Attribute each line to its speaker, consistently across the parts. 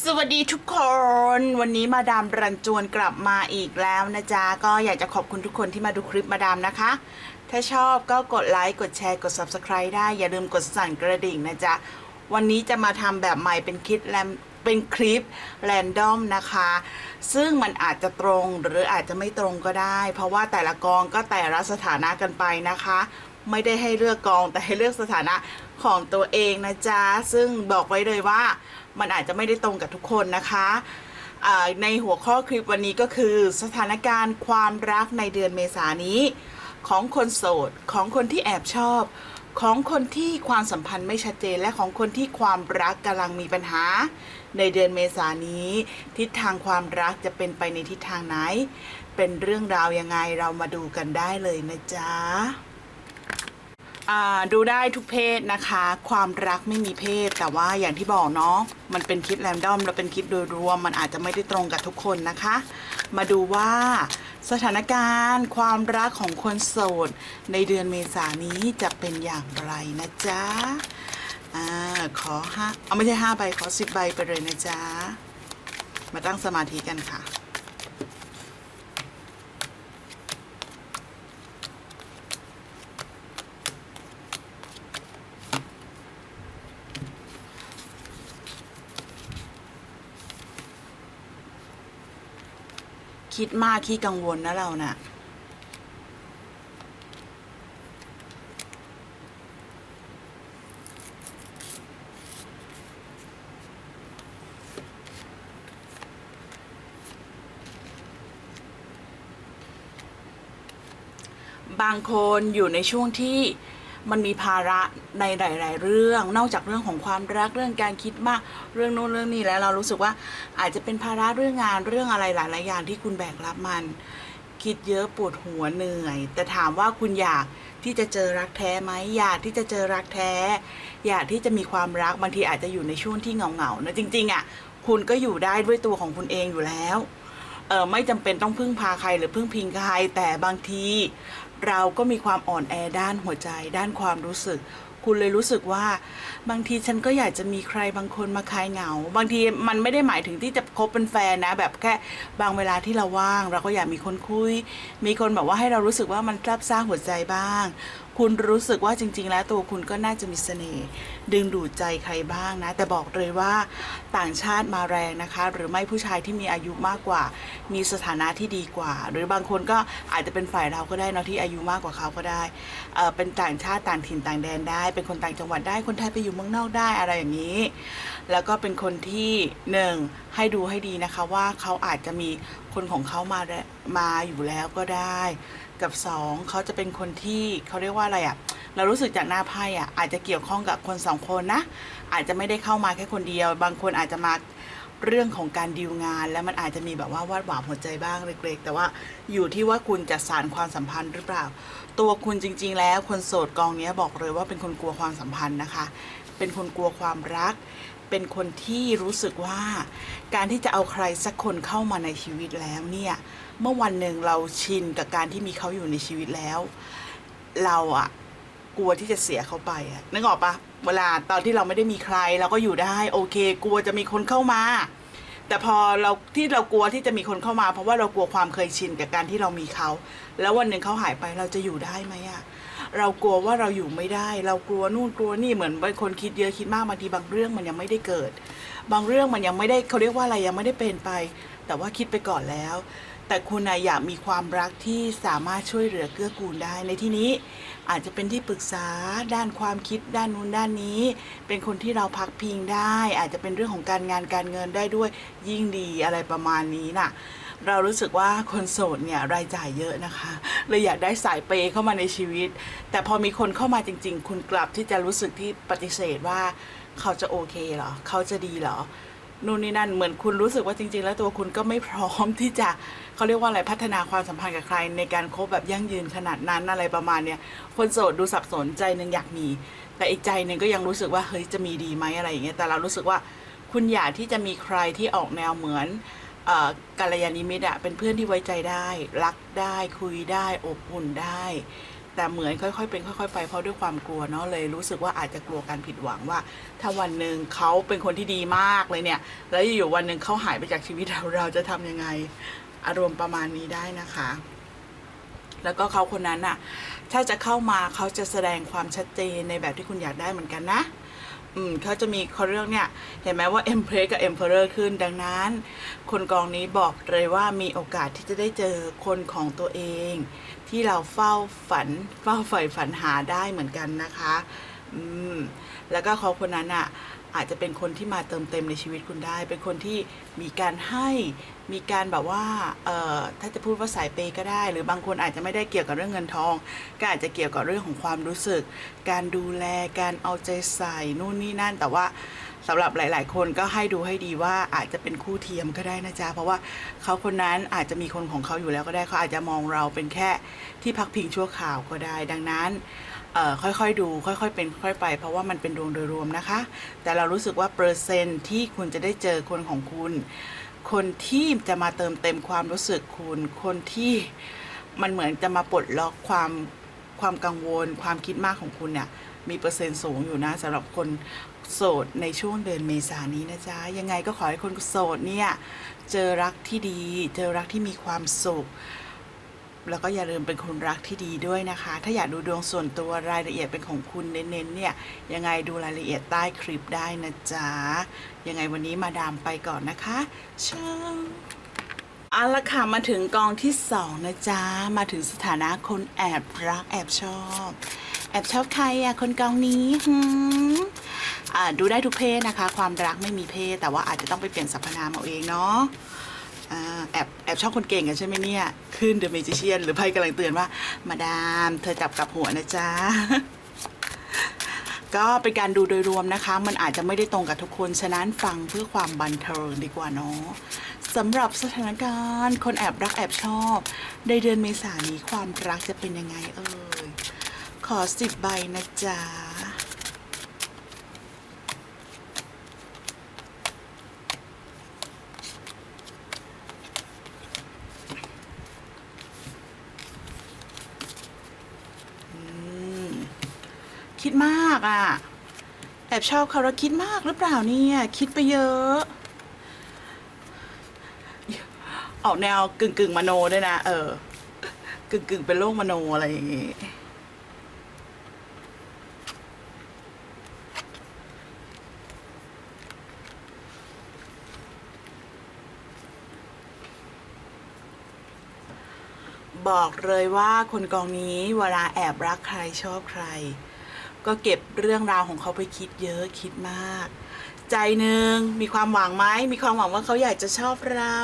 Speaker 1: สวัสดีทุกคน วันนี้มาดามรันจวนกลับมาอีกแล้วนะจ๊ะ ก็อยากจะขอบคุณทุกคนที่มาดูคลิปมาดามนะคะ ถ้าชอบก็กดไลค์ กดแชร์ กด Subscribe ได้ อย่าลืมกดสั่นกระดิ่งนะจ๊ะ วันนี้จะมาทำแบบใหม่เป็นคลิปแรมเป็นคลิปแรนดอมนะคะ ซึ่งมันอาจจะตรงหรืออาจจะไม่ตรงก็ได้ เพราะว่าแต่ละกองก็แต่ละสถานะกันไปนะคะ ไม่ได้ให้เลือกกองแต่ให้เลือกสถานะของตัวเองนะจ๊ะ ซึ่งบอกไว้เลยว่า มันอาจจะไม่ได้ตรงกับทุกคนนะคะในหัวข้อคลิปวันนี้ก็คือ สถานการณ์ความรักในเดือนเมษานี้ ของคนโสด ของคนที่แอบชอบ ของคนที่ความสัมพันธ์ไม่ชัดเจนและของคนที่ความรักกำลังมีปัญหา ในเดือนเมษานี้ ทิศทางความรักจะเป็นไปในทิศทางไหน เป็นเรื่องราวยังไงเรามาดูกันได้เลยนะจ๊ะ ดูได้ทุกเพศนะคะ ความรักไม่มีเพศ แต่ว่าอย่างที่บอกเนาะมันเป็นคลิปแรนดอมและเป็นคลิปโดยรวม มันอาจจะไม่ได้ตรงกับทุกคนนะคะ มาดูว่าสถานการณ์ ความรักของคนโสด ในเดือนเมษานนี้จะเป็นอย่างไรนะจ๊ะอ่าขอห้าเอาไม่ใช่ห้าใบขอสิบใบไปเลยนะจ๊ะ มาตั้งสมาธิกันค่ะ คิดมากขี้กังวลนะเราน่ะ บางคนอยู่ในช่วงที่ มันมีภาระในหลาย ๆ เรื่อง นอกจากเรื่องของความรักเรื่องการคิดมากเรื่องโน้นเรื่องนี้แล้วเรารู้สึกว่าอาจจะเป็นภาระเรื่องงานเรื่องอะไรหลาย ๆ อย่างที่คุณแบกรับมัน คิดเยอะปวดหัวเหนื่อย แต่ถามว่าคุณอยากที่จะเจอรักแท้ไหมอยากที่จะเจอรักแท้ อยากที่จะมีความรักบางทีอาจจะอยู่ในช่วงที่เหงา ๆ นะจริง ๆ อะ คุณก็อยู่ได้ด้วยตัวของคุณเองอยู่แล้ว ออไม่จำเป็นต้องพึ่งพาใครหรือพึ่งพิงใครแต่บางที เราก็มีความอ่อนแอด้านหัวใจ ด้านความรู้สึก คุณเลยรู้สึกว่า บางทีฉันก็อยากจะมีใครบางคนมาคลายเหงา บางทีมันไม่ได้หมายถึงที่จะคบเป็นแฟนนะ แบบแค่บางเวลาที่เราว่าง เราก็อยากมีคนคุย มีคนแบบว่าให้เรารู้สึกว่ามันรับซ่าหัวใจบ้าง คุณรู้สึกว่าจริง ๆ แล้วตัวคุณก็น่าจะมีเสน่ห์ดึงดูดใจใครบ้างนะ แต่บอกเลยว่าต่างชาติมาแรงนะคะ หรือไม่ผู้ชายที่มีอายุมากกว่า มีสถานะที่ดีกว่า หรือบางคนก็อาจจะเป็นฝ่ายเราก็ได้เนาะที่อายุมากกว่าเขาก็ได้เเป็นต่างชาติต่างถิ่นต่างแดนได้ เป็นคนต่างจังหวัดได้คนไทยไปอยู่เมืองนอกได้อะไรอย่างนี้ แล้วก็เป็นคนที่หนึ่งให้ดูให้ดีนะคะว่าเขาอาจจะมีคนของเขามามาอยู่แล้วก็ได้ กับสองเขาจะเป็นคนที่เขาเรียกว่าอะไรอะ่ะเรารู้สึกจากหน้าไพ่อะ่ะอาจจะเกี่ยวข้องกับคนสองคนนะ อาจจะไม่ได้เข้ามาแค่คนเดียว บางคนอาจจะมาเรื่องของการดีลงาน แล้วมันอาจจะมีแบบว่าวาดหวานหัวใจบ้างเล็กๆแต่ว่าอยู่ที่ว่าคุณจะสานความสัมพันธ์หรือเปล่า ตัวคุณจริง ๆ แล้วคนโสดกองนี้บอกเลยว่าเป็นคนกลัวความสัมพันธ์นะคะ เป็นคนกลัวความรัก เป็นคนที่รู้สึกว่า การที่จะเอาใครสักคนเข้ามาในชีวิตแล้วเนี่ย เมื่อวันหนึ่งเราชินกับการที่มีเขาอยู่ในชีวิตแล้ว เราอะกลัวที่จะเสียเขาไปอะนึกออกปะเวลาตอนที่เราไม่ได้มีใครเราก็อยู่ได้โอเค กลัวจะมีคนเข้ามา แต่พอเราที่เรากลัวที่จะมีคนเข้ามา เพราะว่าเรากลัวความเคยชินกับการที่เรามีเขา แล้ววันหนึ่งเขาหายไปเราจะอยู่ได้ไหมอะเรากลัวว่าเราอยู่ไม่ได้ เรากลัวนู่นกลัวนี่เหมือนเป็นคนคิดเยอะคิดมากบางทีบางเรื่องมันยังไม่ได้เกิด บางเรื่องมันยังไม่ได้เขาเรียกว่าอะไรยังไม่ได้เป็นไป แต่ว่าคิดไปก่อนแล้ว แต่คุณนะอยากมีความรักที่สามารถช่วยเหลือเกื้อกูลได้ ในที่นี้อาจจะเป็นที่ปรึกษาด้านความคิดด้านนู้นด้านนี้ เป็นคนที่เราพักพิงได้ อาจจะเป็นเรื่องของการงานการเงินได้ด้วยยิ่งดีอะไรประมาณนี้น่ะ เรารู้สึกว่าคนโสดเนี่ยรายจ่ายเยอะนะคะเลยอยากได้สายเปย์เข้ามาในชีวิต แต่พอมีคนเข้ามาจริง ๆ คุณกลับที่จะรู้สึกที่ปฏิเสธว่าเขาจะโอเคเหรอ เขาจะดีเหรอนู่นนี่นั่นเหมือนคุณรู้สึกว่าจริง ๆ แล้วตัวคุณก็ไม่พร้อมที่จะ เขาเรียกว่าอะไรพัฒนาความสัมพันธ์กับใคร ในการคบแบบยั่งยืนขนาดนั้นอะไรประมาณเนี้ยคนโสดดูสับสนใจหนึ่งอยากมี แต่อีกใจหนึ่งก็ยังรู้สึกว่าเฮ้ยจะมีดีไหมอะไรอย่างเงี้ยแต่เรารู้สึกว่าคุณอยากที่จะมีใครที่ออกแนวเหมือนกัลยาณิมิตรอะเป็นเพื่อนที่ไว้ใจได้ รักได้คุยได้อบอุ่นได้ แต่เหมือนค่อยๆ เป็นค่อย ๆ ไปเพราะด้วยความกลัวเนาะเลยรู้สึกว่าอาจจะกลัวการผิดหวังว่า ถ้าวันหนึ่งเขาเป็นคนที่ดีมากเลยเนี่ย แล้วอยู่วันหนึ่งเขาหายไปจากชีวิตเราเราจะทำยังไง อารมณ์ประมาณนี้ได้นะคะ แล้วก็เขาคนนั้นน่ะ ถ้าจะเข้ามาเขาจะแสดงความชัดเจนในแบบที่คุณอยากได้เหมือนกันนะอืมเขาจะมีเขาเรื่องเนี่ย เห็นไหมว่า Empress กับ Emperor ขึ้นดังนั้น คนกองนี้บอกเลยว่ามีโอกาสที่จะได้เจอคนของตัวเอง ที่เราเฝ้าฝัน เฝ้าใฝ่ฝันหาได้เหมือนกันนะคะ อืม แล้วก็เขาคนนั้นอะ อาจจะเป็นคนที่มาเติมเต็มในชีวิตคุณได้ เป็นคนที่มีการให้มีการแบบว่าเอ่อถ้าจะพูดว่าสายเปย์ก็ได้ หรือบางคนอาจจะไม่ได้เกี่ยวกับเรื่องเงินทอง ก็อาจจะเกี่ยวกับเรื่องของความรู้สึก การดูแลการเอาใจใส่นู่นนี่นั่น แต่ว่าสำหรับหลาย ๆ คนก็ให้ดูให้ดีว่าอาจจะเป็นคู่เทียมก็ได้นะจ๊ะ เพราะว่าเขาคนนั้นอาจจะมีคนของเขาอยู่แล้วก็ได้เขาอาจจะมองเราเป็นแค่ที่พักพิงชั่วคราวก็ได้ ดังนั้น ค่อยๆดูค่อยๆเป็นค่อยไป เพราะว่ามันเป็นดวงโดยรวมนะคะ แต่เรารู้สึกว่าเปอร์เซ็นต์ที่คุณจะได้เจอคนของคุณ คนที่จะมาเติมเต็มความรู้สึกคุณ คนที่มันเหมือนจะมาปลดล็อกความความกังวล ความคิดมากของคุณเนี่ยมีเปอร์เซ็นต์สูงอยู่นะสำหรับคนโสดในช่วงเดือนเมษานี้นะจ๊ะ ยังไงก็ขอให้คนโสดเนี่ย เจอรักที่ดี เจอรักที่มีความสุข แล้วก็อย่าลืมเป็นคนรักที่ดีด้วยนะคะ ถ้าอยากดูดวงส่วนตัวรายละเอียดเป็นของคุณเน้นๆเนี่ยยังไงดูรายละเอียดใต้คลิปได้นะจ๊ะ ยังไงวันนี้มาดามไปก่อนนะคะเชิญเอาละค่ะมาถึงกองที่สองนะจ๊ะ มาถึงสถานะคนแอบรักแอบชอบ แอบชอบใครอะคนกองนี้หืมดูได้ทุกเพศนะคะ ความรักไม่มีเพศ แต่ว่าอาจจะต้องไปเปลี่ยนสรรพนามเอาเองเนาะ อ่าแอบแอบชอบคนเก่งกันใช่ไหมเนี่ยขึ้นเดอะเมจิเชียนหรือไพ่กำลังเตือนว่า มาดาม เธอจับกับหัวนะจ๊ะ ก็เป็นการดูโดยรวมนะคะ มันอาจจะไม่ได้ตรงกับทุกคน ฉะนั้นฟังเพื่อความบันเทิงดีกว่าเนาะสำหรับสถานการณ์ คนแอบรักแอบชอบ ในเดือนเมษายนนี้ความรักจะเป็นยังไงเอ่ยขอสิบใบนะจ๊ะ คิดมากอะแอบชอบเขาแล้วคิดมากหรือเปล่าเนี่ยคิดไปเยอะ ออกแนวกึ่งกึ่งมโนด้วยนะ เออ กึ่งกึ่งเป็นโลกมโนอะไรอย่างงี้บอกเลยว่าคนกองนี้เวลาแอบรักใครชอบใคร ก็เก็บเรื่องราวของเขาไปคิดเยอะคิดมาก ใจหนึ่งมีความหวังไหมมีความหวังว่าเขาอยากจะชอบเรา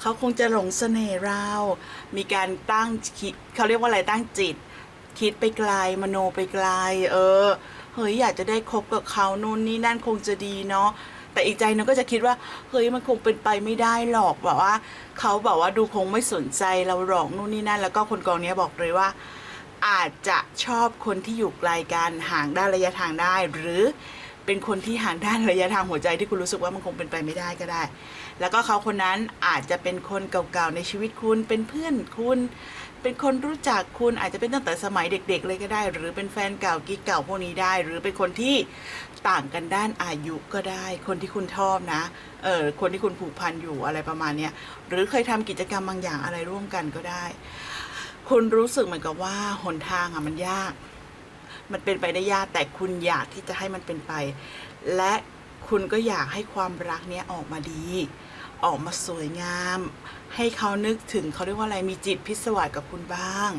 Speaker 1: เขาคงจะหลงเสน่ห์เรา มีการตั้งคิดเขาเรียกว่าอะไรตั้งจิต คิดไปไกลมโนไปไกล เออเฮ้ยอยากจะได้คบกับเขานู่นนี่นั่นคงจะดีเนาะแต่อีกใจนึงก็จะคิดว่าเฮ้ยมันคงเป็นไปไม่ได้หรอกแบบว่า เขาแบบว่าดูคงไม่สนใจเราหรอกนู่นนี่นั่น แล้วก็คนกองเนี้ยบอกเลยว่า อาจจะชอบคนที่อยู่ไกลกันห่างด้านระยะทางได้ หรือเป็นคนที่ห่างด้านระยะทางหัวใจที่คุณรู้สึกว่ามันคงเป็นไปไม่ได้ก็ได้ แล้วก็เขาคนนั้นอาจจะเป็นคนเก่าๆในชีวิตคุณเป็นเพื่อนคุณ เป็นคนรู้จักคุณอาจจะเป็นตั้งแต่สมัยเด็ก ๆ เลยก็ได้ หรือเป็นแฟนเก่ากิ๊กเก่าพวกนี้ได้ หรือเป็นคนที่ต่างกันด้านอายุก็ได้ คนที่คุณชอบนะเออคนที่คุณผูกพันอยู่อะไรประมาณเนี้ยหรือเคยทำกิจกรรมบางอย่างอะไรร่วมกันก็ได้ คุณรู้สึกเหมือนกับว่าหนทางอะมันยาก มันเป็นไปได้ยากแต่คุณอยากที่จะให้มันเป็นไป และคุณก็อยากให้ความรักเนี้ยออกมาดี ออกมาสวยงาม ให้เขานึกถึงเขาเรียกว่าอะไรมีจิตพิศวาสกับคุณบ้าง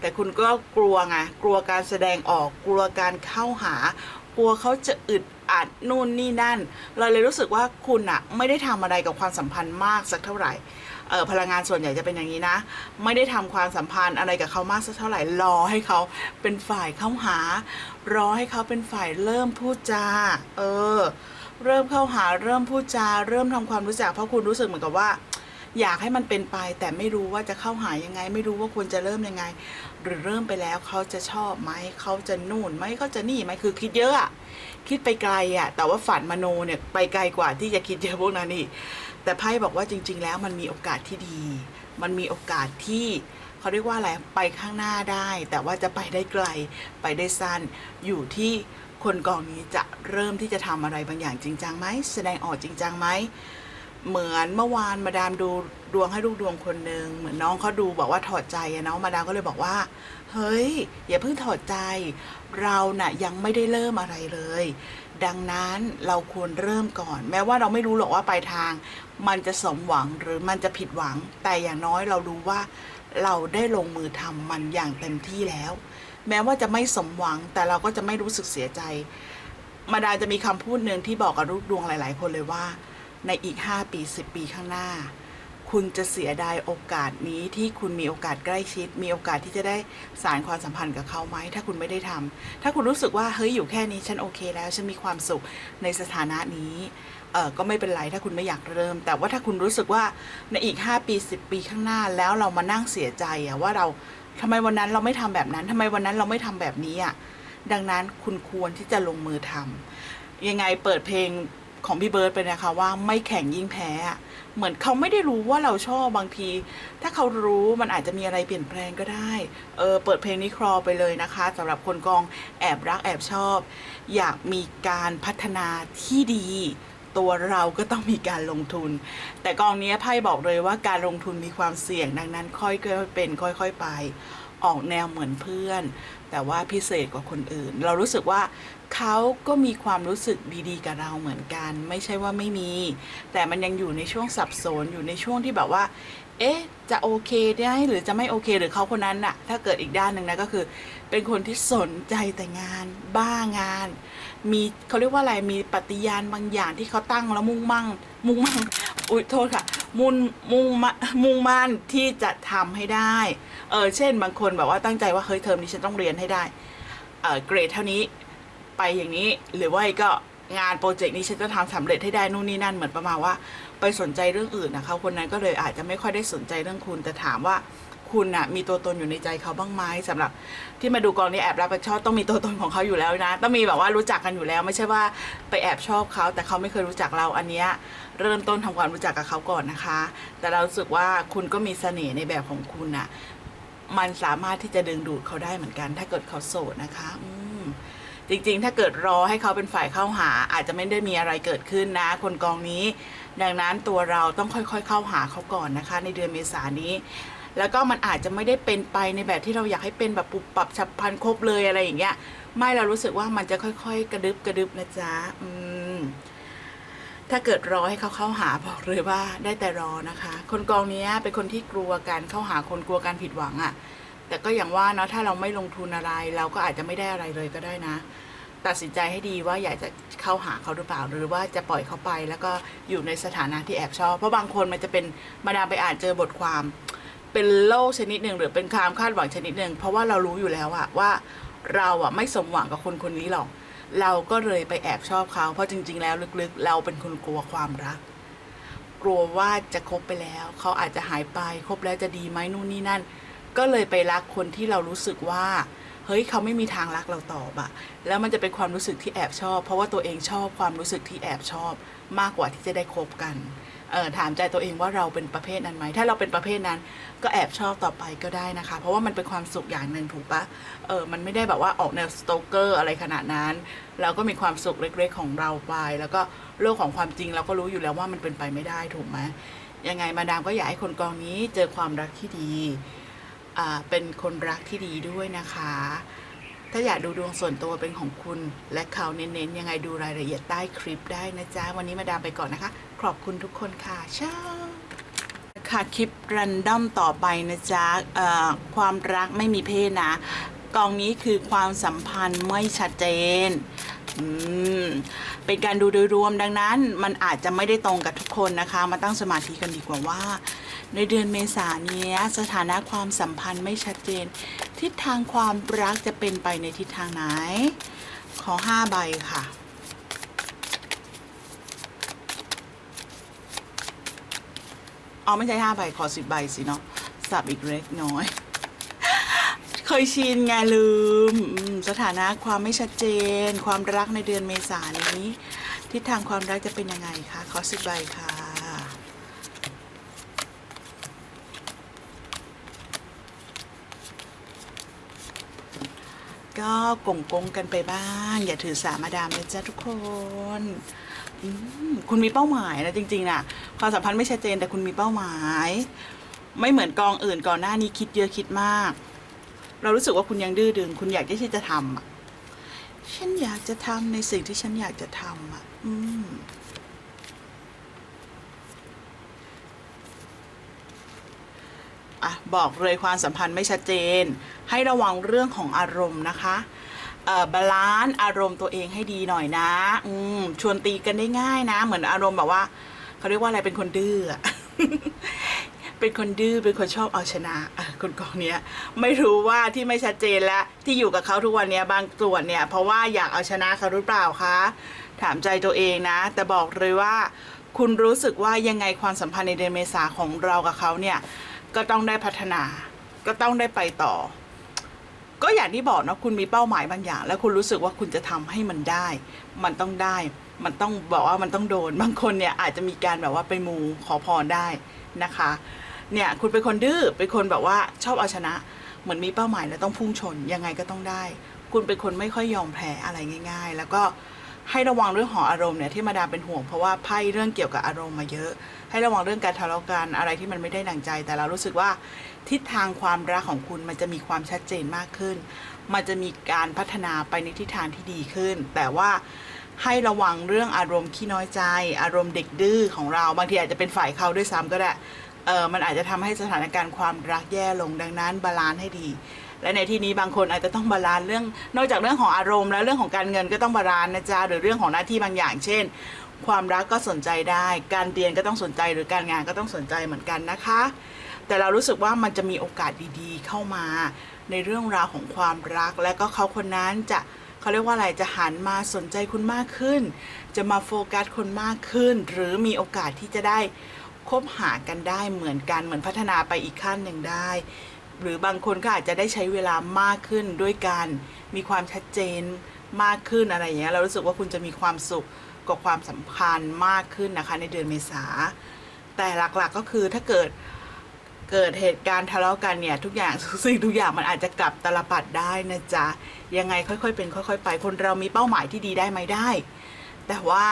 Speaker 1: แต่คุณก็กลัวไงกลัวการแสดงออกกลัวการเข้าหา กลัวเขาจะอึดอัดนู่นนี่นั่น เราเลยรู้สึกว่าคุณอะไม่ได้ทำอะไรกับความสัมพันธ์มากสักเท่าไหร่ พลังงานส่วนใหญ่จะเป็นอย่างนี้นะ ไม่ได้ทำความสัมพันธ์อะไรกับเขามากสักเท่าไหร่รอให้เขาเป็นฝ่ายเข้าหา รอให้เขาเป็นฝ่ายเริ่มพูดจา เออ เริ่มเข้าหาเริ่มพูดจา เริ่มทำความรู้จักเพราะคุณรู้สึกเหมือนกับว่า อยากให้มันเป็นไปแต่ไม่รู้ว่าจะเข้าหายังไง ไม่รู้ว่าควรจะเริ่มยังไง หรือเริ่มไปแล้วเขาจะชอบไหมเขาจะนู่นไหมเขาจะนี่ไหมคือคิดเยอะอะคิดไปไกลอะแต่ว่าฝันมโนเนี่ยไปไกลกว่าที่จะคิดเยอะพวกนั้นอีก แต่ไพ่บอกว่าจริง ๆ แล้วมันมีโอกาสที่ดี มันมีโอกาสที่เขาเรียกว่าอะไรไปข้างหน้าได้ แต่ว่าจะไปได้ไกลไปได้สั้นอยู่ที่คนกองนี้จะเริ่มที่จะทำอะไรบางอย่างจริงจังไหมแสดงออกจริงจังไหมเหมือนเมื่อวานมาดามดูดวงให้ลูกดวงคนหนึ่งเหมือนน้องเขาดูบอกว่าถอดใจอะเนาะมาดามก็เลยบอกว่า เฮ้ย อย่าเพิ่งถอดใจ เราน่ะยังไม่ได้เริ่มอะไรเลย ดังนั้นเราควรเริ่มก่อน แม้ว่าเราไม่รู้หรอกว่าปลายทาง มันจะสมหวังหรือมันจะผิดหวัง แต่อย่างน้อยเรารู้ว่า เราได้ลงมือทำมันอย่างเต็มที่แล้ว แม้ว่าจะไม่สมหวังแต่เราก็จะไม่รู้สึกเสียใจ มาดาจะมีคำพูดหนึ่งที่บอกกับลูกดวงหลาย ๆ คนเลยว่า ในอีก 5 ปี 10 ปีข้างหน้า คุณจะเสียดายโอกาสนี้ที่คุณมีโอกาสใกล้ชิด มีโอกาสที่จะได้สารความสัมพันธ์กับเขาไหมถ้าคุณไม่ได้ทำถ้าคุณรู้สึกว่าเฮ้ยอยู่แค่นี้ฉันโอเคแล้วฉันมีความสุขในสถานะนี้เออก็ไม่เป็นไรถ้าคุณไม่อยากเริ่ม แต่ว่าถ้าคุณรู้สึกว่าในอีก 5 ปี 10 ปีข้างหน้าแล้วเรามานั่งเสียใจอะว่าเราทำไมวันนั้นเราไม่ทำแบบนั้นทำไมวันนั้นเราไม่ทำแบบนี้อะดังนั้นคุณควรที่จะลงมือทำยังไงเปิดเพลงของพี่เบิร์ดไปนะคะว่าไม่แข่งยิ่งแพ้ เหมือนเขาไม่ได้รู้ว่าเราชอบบางที ถ้าเขารู้มันอาจจะมีอะไรเปลี่ยนแปลงก็ได้ เออเปิดเพลงนี้ครอไปเลยนะคะสำหรับคนกองแอบรักแอบชอบ อยากมีการพัฒนาที่ดี ตัวเราก็ต้องมีการลงทุน แต่กองนี้ไพ่บอกเลยว่าการลงทุนมีความเสี่ยงดังนั้น ค่อยๆเป็น ค่อย ๆ ไป ออกแนวเหมือนเพื่อน แต่ว่าพิเศษกว่าคนอื่น เรารู้สึกว่าเขาก็มีความรู้สึกดีๆ กับเราเหมือนกัน ไม่ใช่ว่าไม่มี แต่มันยังอยู่ในช่วงสับสนอยู่ในช่วงที่แบบว่า เอ๊ะ จะโอเคได้หรือจะไม่โอเค หรือเขาคนนั้นน่ะ ถ้าเกิดอีกด้านหนึ่งนะก็คือ เป็นคนที่สนใจแต่งานบ้างาน มีเขาเรียกว่าอะไรมีปฏิญาณบางอย่างที่เขาตั้งแล้วมุ่งมั่ง มุ่งมั่งอุ้ยโทษค่ะมุ่งมุ่งมะมุ่งมั่นที่จะทำให้ได้ เออเช่น บางคนแบบว่าตั้งใจว่าเฮ้ยเทอมนี้ฉันต้องเรียนให้ได้เออเกรดเท่านี้ไปอย่างนี้หรือว่าก็งานโปรเจกต์นี้ฉันจะทำสำเร็จให้ได้นู่นนี่นั่นเหมือนประมาณว่า ไปสนใจเรื่องอื่นนะคะคนนั้นก็เลยอาจจะไม่ค่อยได้สนใจเรื่องคุณแต่ถามว่าคุณน่ะมีตัวตนอยู่ในใจเขาบ้างไหมสำหรับที่มาดูกองนี้แอบรับแอบชอบต้องมีตัวตนของเขาอยู่แล้วนะ ต้องมีแบบว่ารู้จักกันอยู่แล้ว ไม่ใช่ว่าไปแอบชอบเขา แต่เขาไม่เคยรู้จักเราอันเนี้ยเริ่มต้นทำความรู้จักกับเขาก่อนนะคะ แต่เราสึกว่าคุณก็มีเสน่ห์ในแบบของคุณน่ะ มันสามารถที่จะดึงดูดเขาได้เหมือนกัน ถ้าเกิดเขาโสดนะคะอืมจริงๆ ถ้าเกิดรอให้เขาเป็นฝ่ายเข้าหา อาจจะไม่ได้มีอะไรเกิดขึ้นนะ คนกองนี้ ดังนั้นตัวเราต้องค่อยๆ เข้าหาเขาก่อนนะคะ ในเดือนเมษานนี้ แล้วก็มันอาจจะไม่ได้เป็นไปในแบบที่เราอยากให้เป็นแบบปุบปับฉับพลันครบเลยอะไรอย่างเงี้ย ไม่เรารู้สึกว่ามันจะค่อย ๆ กระดึบกระดึบนะจ๊ะอืม ถ้าเกิดรอให้เขาเข้าหาบอกเลยว่าได้แต่รอนะคะ คนกองนี้เป็นคนที่กลัวการเข้าหาคนกลัวการผิดหวังอะ่ะ แต่ก็อย่างว่าเนาะถ้าเราไม่ลงทุนอะไร เราก็อาจจะไม่ได้อะไรเลยก็ได้นะ ตัดสินใจให้ดีว่าอยากจะเข้าหาเขาหรือเปล่า หรือว่าจะปล่อยเขาไป แล้วก็อยู่ในสถานะที่แอบชอบ เพราะบางคนมันจะเป็นมาดามไปอ่านเจอบทความ เป็นโลกชนิดหนึ่งหรือเป็นความคาดหวังชนิดหนึ่งเพราะว่าเรารู้อยู่แล้วอะว่าเราอะไม่สมหวังกับคนคนนี้หรอก เราก็เลยไปแอบชอบเขาเพราะจริง ๆ แล้วลึกๆ เราเป็นคนกลัวความรัก กลัวว่าจะคบไปแล้ว เขาอาจจะหายไปคบแล้วจะดีไหมนู่นนี่นั่น ก็เลยไปรักคนที่เรารู้สึกว่า เฮ้ยเขาไม่มีทางรักเราตอบอะแล้วมันจะเป็นความรู้สึกที่แอบชอบ เพราะว่าตัวเองชอบความรู้สึกที่แอบชอบ มากกว่าที่จะได้คบกัน เออถามใจตัวเองว่าเราเป็นประเภทนั้นไหม ถ้าเราเป็นประเภทนั้นก็แอบชอบต่อไปก็ได้นะคะ เพราะว่ามันเป็นความสุขอย่างหนึ่งถูกปะเออมันไม่ได้แบบว่าออกแนวสโตเกอร์อะไรขนาดนั้น เราก็มีความสุขเล็กๆของเราไป แล้วก็โลกของความจริงเราก็รู้อยู่แล้วว่ามันเป็นไปไม่ได้ถูกไหมยังไงมาดามก็อยากให้คนกองนี้เจอความรักที่ดี อ่า เป็นคนรักที่ดีด้วยนะคะ ถ้าอยากดูดวงส่วนตัวเป็นของคุณ และเขาเน้นๆยังไงดูรายละเอียดใต้คลิปได้นะจ๊ะ วันนี้มาดามไปก่อนนะคะ ขอบคุณทุกคนค่ะเช้าค่ะคลิปรันดอมต่อไปนะจ๊ะความรักไม่มีเพศนะกองนี้คือความสัมพันธ์ไม่ชัดเจนเป็นการดูโดยรวมดังนั้น มันอาจจะไม่ได้ตรงกับทุกคนนะคะ มาตั้งสมาธิกันดีกว่าว่า ในเดือนเมษายนนี้สถานะความสัมพันธ์ไม่ชัดเจน ทิศทางความรักจะเป็นไปในทิศทางไหน ขอห้าใบค่ะเอาไม่ใช่ห้าใบขอสิบใบสิเนาะสับอีกเล็กน้อย เคยชินไงลืมอืม สถานะความไม่ชัดเจน ความรักในเดือนเมษายนนี้ ทิศทางความรักจะเป็นยังไงคะ ขอสิบใบค่ะ ก็กงกงกันไปบ้าง อย่าถือสามาดามนะจ๊ะทุกคนคุณมีเป้าหมายนะจริงๆนะความสัมพันธ์ไม่ชัดเจนแต่คุณมีเป้าหมาย ไม่เหมือนกองอื่นก่อนหน้านี้คิดเยอะคิดมาก เรารู้สึกว่าคุณยังดื้อดึง คุณอยากที่จะทำอะฉันอยากจะทำในสิ่งที่ฉันอยากจะทำอะ อืม อะบอกเลยความสัมพันธ์ไม่ชัดเจน ให้ระวังเรื่องของอารมณ์นะคะบาลานซ์อารมณ์ตัวเองให้ดีหน่อยนะ อืมชวนตีกันได้ง่ายนะ เหมือนอารมณ์แบบว่าเขาเรียกว่าอะไรเป็นคนดื้อเป็นคนดื้อเป็นคนชอบเอาชนะอะคนกองเนี้ยไม่รู้ว่าที่ไม่ชัดเจนและที่อยู่กับเขาทุกวันเนี้ยบางส่วนเนี่ยเพราะว่าอยากเอาชนะเขาหรือเปล่าคะถามใจตัวเองนะ แต่บอกเลยว่า คุณรู้สึกว่ายังไงความสัมพันธ์ในเดือนเมษาของเรากับเขาเนี่ย ก็ต้องได้พัฒนา ก็ต้องได้ไปต่อ ก็อย่างที่บอกนะคุณมีเป้าหมายบางอย่าง แล้วคุณรู้สึกว่าคุณจะทำให้มันได้ มันต้องได้ มันต้องบอกว่ามันต้องโดน บางคนเนี่ยอาจจะมีการแบบว่าไปมูขอพรได้นะคะ เนี่ยคุณเป็นคนดื้อเป็นคนแบบว่าชอบเอาชนะ เหมือนมีเป้าหมายแล้วต้องพุ่งชนยังไงก็ต้องได้ คุณเป็นคนไม่ค่อยยอมแพ้อะไรง่าย ๆ แล้วก็ให้ระวังเรื่องของอารมณ์เนี่ยที่มาดามเป็นห่วงเพราะว่าไพ่เรื่องเกี่ยวกับอารมณ์มาเยอะ ให้ระวังเรื่องการทะเลาะกันอะไรที่มันไม่ได้ดั่งใจ แต่เรารู้สึกว่าทิศทางความรักของคุณมันจะมีความชัดเจนมากขึ้น มันจะมีการพัฒนาไปในทิศทางที่ดีขึ้น แต่ว่าให้ระวังเรื่องอารมณ์ขี้น้อยใจ อารมณ์เด็กดื้อของเรา บางทีอาจจะเป็นฝ่ายเขาด้วยซ้ำก็ได้เออมันอาจจะทำให้สถานการณ์ความรักแย่ลงดังนั้นบาลานซ์ให้ดี และในที่นี้บางคนอาจจะต้องบาลานซ์เรื่อง นอกจากเรื่องของอารมณ์แล้วเรื่องของการเงินก็ต้องบาลานซ์นะจ๊ะหรือเรื่องของหน้าที่บางอย่าง เช่น ความรักก็สนใจได้ การเรียนก็ต้องสนใจหรือการงานก็ต้องสนใจเหมือนกันนะคะ แต่เรารู้สึกว่ามันจะมีโอกาสดีๆ เข้ามา ในเรื่องราวของความรัก และก็เขาคนนั้นจะเขาเรียกว่าอะไรจะหันมาสนใจคุณมากขึ้น จะมาโฟกัสคนมากขึ้น หรือมีโอกาสที่จะได้คบหากันได้เหมือนกันเหมือนพัฒนาไปอีกขั้นหนึ่งได้ หรือบางคนก็อาจจะได้ใช้เวลามากขึ้นด้วยกัน มีความชัดเจนมากขึ้นอะไรอย่างเงี้ยเรารู้สึกว่าคุณจะมีความสุข กับความสัมพันธ์มากขึ้นนะคะในเดือนเมษา แต่หลักๆก็คือถ้าเกิดเกิดเหตุการณ์ทะเลาะกันเนี่ยทุกอย่างทุกสิ่งทุกอย่างมันอาจจะกลับตลปัดได้นะจ๊ะยังไงค่อยๆเป็นค่อย ๆ ไปคนเรามีเป้าหมายที่ดีได้ไหมได้ แต่ว่า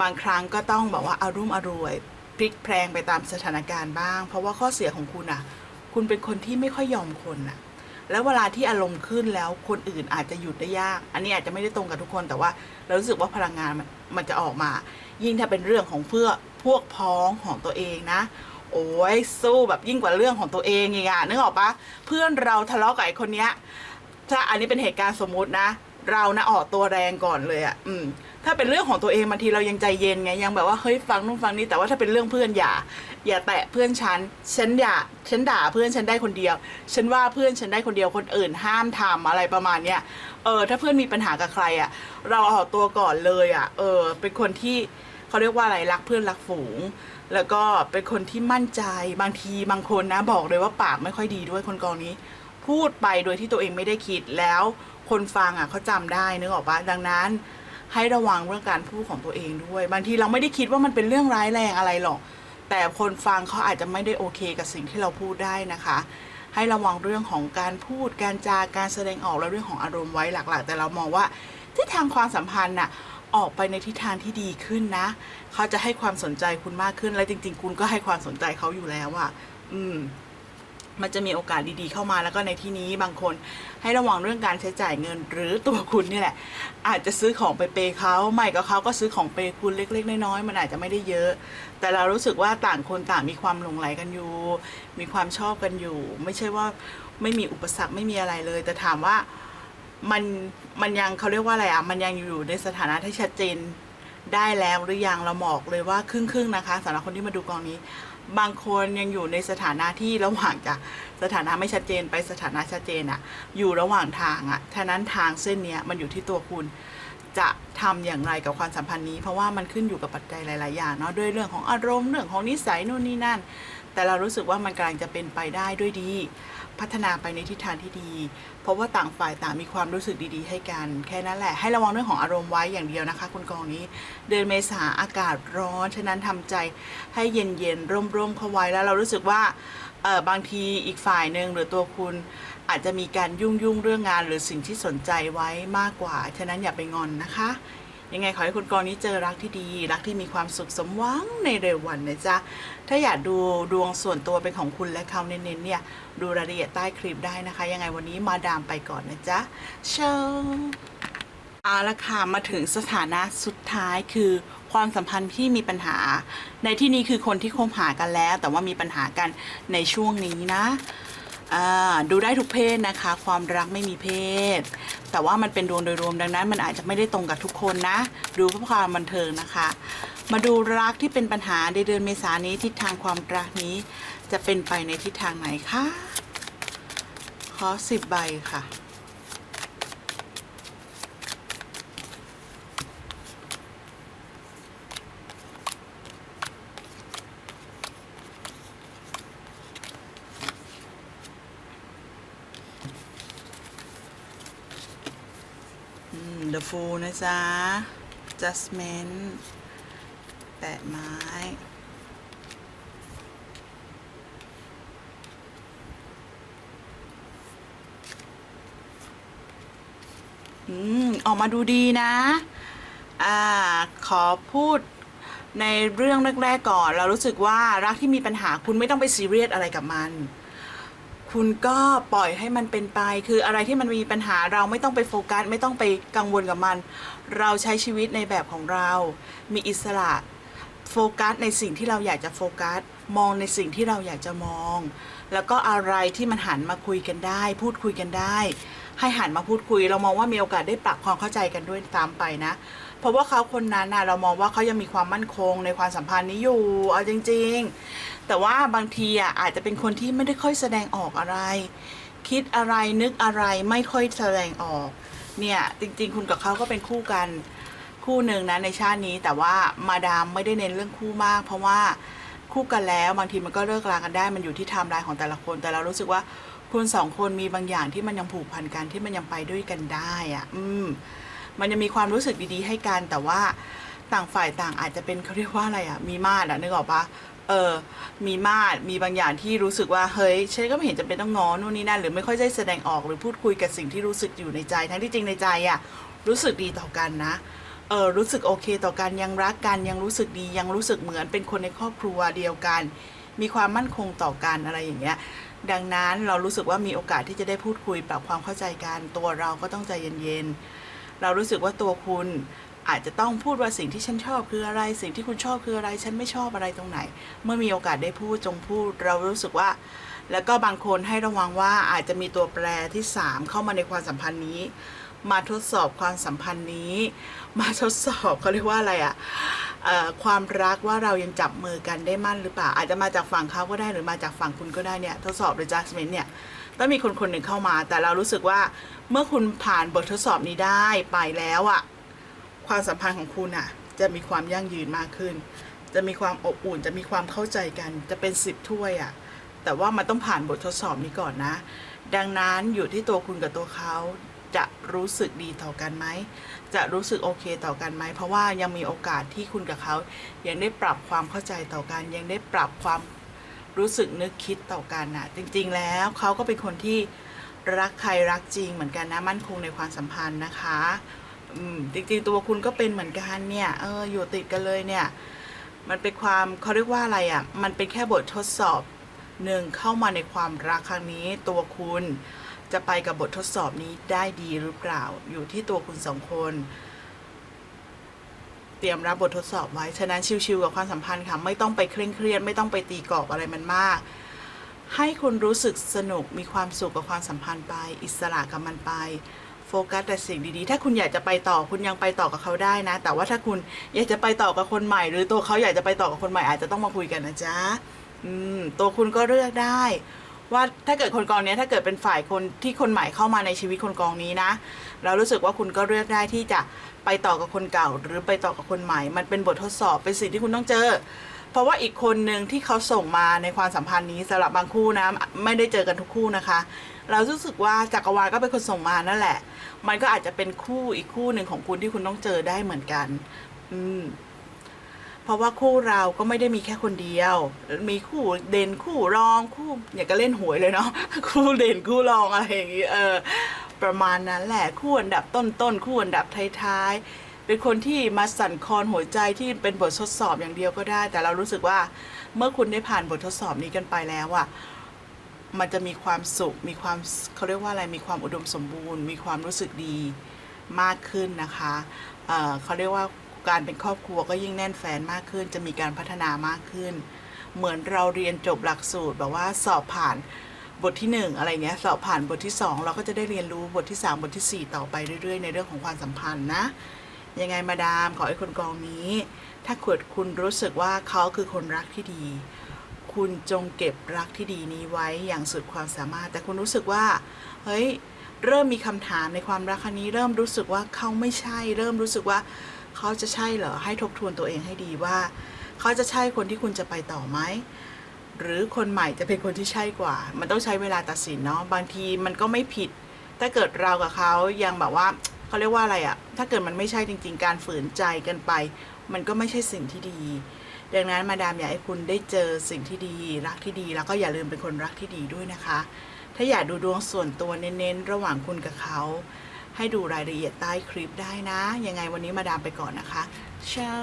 Speaker 1: บางครั้งก็ต้องบอกว่าอารุ่มอรวยพลิกแพลงไปตามสถานการณ์บ้าง เพราะว่าข้อเสียของคุณอะ คุณเป็นคนที่ไม่ค่อยยอมคนอะ แล้วเวลาที่อารมณ์ขึ้นแล้วคนอื่นอาจจะหยุดได้ยาก อันนี้อาจจะไม่ได้ตรงกับทุกคนแต่ว่าเรารู้สึกว่าพลังงาน มันจะออกมา ยิ่งถ้าเป็นเรื่องของเพื่อพวกพ้องของตัวเองนะ โอ้ยสู้แบบยิ่งกว่าเรื่องของตัวเองอีกอะนึกออกปะเพื่อนเราทะเลาะกับไอ้คนเนี้ยถ้าอันนี้เป็นเหตุการณ์สมมุตินะ เรานะออกตัวแรงก่อนเลยอะ่ะอืม ถ้าเป็นเรื่องของตัวเองบางทีเรายังใจเย็นไงยังแบบว่าเฮ้ยฟังนู่นฟังนี่แต่ว่าถ้าเป็นเรื่องเพื่อนอย่า อย่าแตะเพื่อนฉันฉันอย่าฉันด่าเพื่อนฉันได้คนเดียว ฉันว่าเพื่อนฉันได้คนเดียวคนอื่นห้ามทำอะไรประมาณเนี้ยเออ ถ้าเพื่อนมีปัญหากับใครอะ่ะ เราออกตัวก่อนเลยอะ่ะ เออ เป็นคนที่เขาเรียกว่าอะไรรักเพื่อนรักฝูง แล้วก็เป็นคนที่มั่นใจบางทีบางคนนะบอกเลยว่าปากไม่ค่อยดีด้วยคนกองนี้ พูดไปโดยที่ตัวเองไม่ได้คิดแล้ว คนฟังอะเขาจำได้นึกออกปะดังนั้นให้ระวังเรื่องการพูดของตัวเองด้วย บางทีเราไม่ได้คิดว่ามันเป็นเรื่องร้ายแรงอะไรหรอก แต่คนฟังเขาอาจจะไม่ได้โอเคกับสิ่งที่เราพูดได้นะคะ ให้ระวังเรื่องของการพูดการจาการแสดงออกและเรื่องของอารมณ์ไว้หลักๆ แต่เรามองว่าทิศทางความสัมพันธ์น่ะออกไปในทิศทางที่ดีขึ้นนะ เขาจะให้ความสนใจคุณมากขึ้นและจริง ๆ คุณก็ให้ความสนใจเขาอยู่แล้วอะอืม มันจะมีโอกาสดีๆเข้ามาแล้วก็ในที่นี้บางคนให้ระวังเรื่องการใช้จ่ายเงิน หรือตัวคุณนี่แหละ อาจจะซื้อของไปเปย์เขาไม่ก็เขาก็ซื้อของเปย์คุณเล็ก ๆ น้อยๆมันอาจจะไม่ได้เยอะ แต่เรารู้สึกว่าต่างคนต่างมีความหลงไหลกันอยู่ มีความชอบกันอยู่ ไม่ใช่ว่าไม่มีอุปสรรคไม่มีอะไรเลย แต่ถามว่ามันมันยังเขาเรียกว่าอะไรอะมันยังอยู่ในสถานะที่ชัดเจนได้แล้วหรือยังเราบอกเลยว่าครึ่งๆนะคะสำหรับคนที่มาดูกองนี้ บางคนยังอยู่ในสถานะที่ระหว่างจากสถานะไม่ชัดเจนไปสถานะชัดเจนอะอยู่ระหว่างทางอะท่านั้นทางเส้นเนี้ยมันอยู่ที่ตัวคุณจะทำอย่างไรกับความสัมพันธ์นี้ เพราะว่ามันขึ้นอยู่กับปัจจัยหลาย ๆ อย่างเนาะด้วยเรื่องของอารมณ์เรื่องของนิสัยนู่นนี่นั่น แต่เรารู้สึกว่ามันกำลังจะเป็นไปได้ด้วยดี พัฒนาไปในทิศทางที่ดี ราะว่าต่างฝ่ายต่างมีความรู้สึกดีๆ ให้กัน แค่นั้นแหละ ให้ระวังเรื่องของอารมณ์ไว้อย่างเดียวนะคะ คุณกองนี้ เดือนเมษาอากาศร้อน ฉะนั้นทำใจให้เย็นๆร่มๆเข้าไว้แล้วเรารู้สึกว่าเออบางทีอีกฝ่ายหนึ่งหรือตัวคุณอาจจะมีการยุ่งยุ่งๆเรื่องงานหรือสิ่งที่สนใจไว้มากกว่า ฉะนั้นอย่าไปงอนนะคะ ยังไงขอให้คุณกรณ์นี้เจอรักที่ดี รักที่มีความสุขสมหวังในเร็ววันนะจ๊ะ ถ้าอยากดูดวงส่วนตัวเป็นของคุณและเขาเน้นๆเนี่ย ดูรายละเอียดใต้คลิปได้นะคะ ยังไงวันนี้มาดามไปก่อนนะจ๊ะ เชิญเอาละค่ะมาถึงสถานะสุดท้ายคือความสัมพันธ์ที่มีปัญหา ในที่นี้คือคนที่คบหากันแล้ว แต่ว่ามีปัญหากันในช่วงนี้นะดูได้ทุกเพศนะคะ ความรักไม่มีเพศ แต่ว่ามันเป็นดวงโดยรวมดังนั้น มันอาจจะไม่ได้ตรงกับทุกคนนะ ดูเพื่อความบันเทิงนะคะ มาดูรักที่เป็นปัญหาในเดือนเมษายนนี้ทิศทางความรักนี้ จะเป็นไปในทิศทางไหนคะขอสิบใบค่ะ อืม The Fool นะจ๊ะ Judgment แปะไม้ อืม ออกมาดูดีนะ อ่า ขอพูดในเรื่องแรก ๆ ก่อน เรารู้สึกว่ารักที่มีปัญหาคุณไม่ต้องไปซีเรียสอะไรกับมัน คุณก็ปล่อยให้มันเป็นไป คืออะไรที่มันมีปัญหาเราไม่ต้องไปโฟกัส ไม่ต้องไปกังวลกับมัน เราใช้ชีวิตในแบบของเรา มีอิสระโฟกัสในสิ่งที่เราอยากจะโฟกัส มองในสิ่งที่เราอยากจะมอง แล้วก็อะไรที่มันหันมาคุยกันได้ พูดคุยกันได้ ให้หันมาพูดคุย เรามองว่ามีโอกาสได้ปรับความเข้าใจกันด้วยตามไปนะ เพราะว่าเขาคนนั้นนะเรามองว่าเขายังมีความมั่นคงในความสัมพันธ์นี้อยู่ เอาจริง ๆ แต่ว่าบางทีอะอาจจะเป็นคนที่ไม่ได้ค่อยแสดงออกอะไร คิดอะไรนึกอะไรไม่ค่อยแสดงออก เนี่ยจริง ๆ คุณกับเขาก็เป็นคู่กันคู่หนึ่งนะในชาตินี้แต่ว่ามาดามไม่ได้เน้นเรื่องคู่มาก เพราะว่าคู่กันแล้วบางทีมันก็เลิกลากันได้มันอยู่ที่ไทม์ไลน์ของแต่ละคน แต่เรารู้สึกว่าคุณสองคนมีบางอย่างที่มันยังผูกพันกันที่มันยังไปด้วยกันได้อะอืมมันยังมีความรู้สึกดีๆให้กันแต่ว่าต่างฝ่ายต่างอาจจะเป็นเขาเรียกว่าอะไรอะมีมาดอะนึกออกปะ เออมีมาดมีบางอย่างที่รู้สึกว่าเฮ้ยฉันก็ไม่เห็นจะเป็นต้องงอนู่นนี่นั่นหรือไม่ค่อยได้แสดงออกหรือพูดคุยกับสิ่งที่รู้สึกอยู่ในใจ ทั้งที่จริงในใจอะรู้สึกดีต่อกันนะเออรู้สึกโอเคต่อกันยังรักกันยังรู้สึกดียังรู้สึกเหมือนเป็นคนในครอบครัวเดียวกัน มีความมั่นคงต่อกันอะไรอย่างเงี้ยดังนั้นเรารู้สึกว่ามีโอกาสที่จะได้พูดคุยปรับความเข้าใจกันตัวเราก็ต้องใจเย็นๆเรารู้สึกว่าตัวคุณ อาจจะต้องพูดว่าสิ่งที่ฉันชอบคืออะไร สิ่งที่คุณชอบคืออะไร ฉันไม่ชอบอะไรตรงไหน เมื่อมีโอกาสได้พูดจงพูด เรารู้สึกว่า แล้วก็บางคนให้ระวังว่าอาจจะมีตัวแปรที่สามเข้ามาในความสัมพันธ์นี้ มาทดสอบความสัมพันธ์นี้ มาทดสอบเขาเรียกว่าอะไรอะเอ่อความรักว่าเรายังจับมือกันได้มั่นหรือเปล่า อาจจะมาจากฝั่งเขาก็ได้หรือมาจากฝั่งคุณก็ได้เนี่ยทดสอบหรือ judgment เนี่ยต้องมีคนคนหนึ่งเข้ามา แต่เรารู้สึกว่าเมื่อคุณผ่านบททดสอบนี้ได้ไปแล้วอะ ความสัมพันธ์ของคุณอะจะมีความยั่งยืนมากขึ้น จะมีความอบอุ่น จะมีความเข้าใจกัน จะเป็นสิบถ้วยอะแต่ว่ามันต้องผ่านบททดสอบนี้ก่อนนะ ดังนั้นอยู่ที่ตัวคุณกับตัวเขาจะรู้สึกดีต่อกันไหม จะรู้สึกโอเคต่อกันไหม เพราะว่ายังมีโอกาสที่คุณกับเขา ยังได้ปรับความเข้าใจต่อกัน ยังได้ปรับความรู้สึกนึกคิดต่อกันน่ะจริง ๆ แล้วเขาก็เป็นคนที่รักใครรักจริงเหมือนกันนะ มั่นคงในความสัมพันธ์นะคะ จริงๆตัวคุณก็เป็นเหมือนกันเนี่ยเอออยู่ติดกันเลยเนี่ย มันเป็นความเขาเรียกว่าอะไรอะ มันเป็นแค่บททดสอบหนึ่งเข้ามาในความรักครั้งนี้ ตัวคุณจะไปกับบททดสอบนี้ได้ดีหรือเปล่า อยู่ที่ตัวคุณสองคน เตรียมรับบททดสอบไว้ ฉะนั้นชิวๆกับความสัมพันธ์ค่ะ ไม่ต้องไปเคร่งเครียด ไม่ต้องไปตีกรอบอะไรมันมาก ให้คุณรู้สึกสนุกมีความสุขกับความสัมพันธ์ไป อิสระกับมันไป โฟกัสแต่สิ่งดีๆ ถ้าคุณอยากจะไปต่อคุณยังไปต่อกับเขาได้นะ แต่ว่าถ้าคุณอยากจะไปต่อกับคนใหม่ หรือตัวเขาอยากจะไปต่อกับคนใหม่อาจจะต้องมาคุยกันนะจ๊ะอืมตัวคุณก็เลือกได้ ว่าถ้าเกิดคนกองนี้ถ้าเกิดเป็นฝ่ายคนที่คนใหม่เข้ามาในชีวิตคนกองนี้นะ เรารู้สึกว่าคุณก็เลือกได้ที่จะไปต่อกับคนเก่า หรือไปต่อกับคนใหม่ มันเป็นบททดสอบเป็นสิ่งที่คุณต้องเจอ เพราะว่าอีกคนหนึ่งที่เขาส่งมาในความสัมพันธ์นี้สำหรับบางคู่นะไม่ได้เจอกันทุกคู่นะคะ เรารู้สึกว่าจักรวาลก็เป็นคนส่งมานั่นแหละ มันก็อาจจะเป็นคู่อีกคู่หนึ่งของคุณที่คุณต้องเจอได้เหมือนกัน อืมเพราะว่าคู่เราก็ไม่ได้มีแค่คนเดียว มีคู่เด่นคู่รองคู่อย่าก็เล่นหวยเลยเนาะ คู่เด่นคู่รองอะไรอย่างงี้ เออ ประมาณนั้นแหละ คู่อันดับต้นๆ คู่อันดับท้ายๆ เป็นคนที่มาสั่นคลอนหัวใจที่เป็นบททดสอบอย่างเดียวก็ได้ แต่เรารู้สึกว่าเมื่อคุณได้ผ่านบททดสอบนี้กันไปแล้วอะมันจะมีความสุข มีความเขาเรียกว่าอะไร มีความอุดมสมบูรณ์ มีความรู้สึกดีมากขึ้นนะคะเเขาเรียกว่าการเป็นครอบครัวก็ยิ่งแน่นแฟนมากขึ้น จะมีการพัฒนามากขึ้น เหมือนเราเรียนจบหลักสูตรแบบว่าสอบผ่านบทที่หนึ่งอะไรเงี้ยสอบผ่านบทที่สองเราก็จะได้เรียนรู้บทที่สามบทที่สี่ต่อไปเรื่อยๆ ในเรื่องของความสัมพันธ์นะ ยังไงมาดามขอให้คนกองนี้ ถ้าเกิดคุณรู้สึกว่าเขาคือคนรักที่ดี คุณจงเก็บรักที่ดีนี้ไว้อย่างสุดความสามารถ แต่คุณรู้สึกว่า เฮ้ย เริ่มมีคำถามในความรักครั้งนี้ เริ่มรู้สึกว่าเขาไม่ใช่ เริ่มรู้สึกว่าเขาจะใช่เหรอ ให้ทบทวนตัวเองให้ดีว่า เขาจะใช่คนที่คุณจะไปต่อไหมหรือคนใหม่จะเป็นคนที่ใช่กว่า มันต้องใช้เวลาตัดสินเนาะ บางทีมันก็ไม่ผิด ถ้าเกิดเรากับเขายังแบบว่าเขาเรียกว่าอะไรอะถ้าเกิดมันไม่ใช่จริง ๆ การฝืนใจกันไป มันก็ไม่ใช่สิ่งที่ดี ดังนั้นมาดามอยากให้คุณได้เจอสิ่งที่ดี รักที่ดี แล้วก็อย่าลืมเป็นคนรักที่ดีด้วยนะคะ ถ้าอยากดูดวงส่วนตัวเน้นๆระหว่างคุณกับเขา ให้ดูรายละเอียดใต้คลิปได้นะ ยังไงวันนี้มาดามไปก่อนนะคะเช้า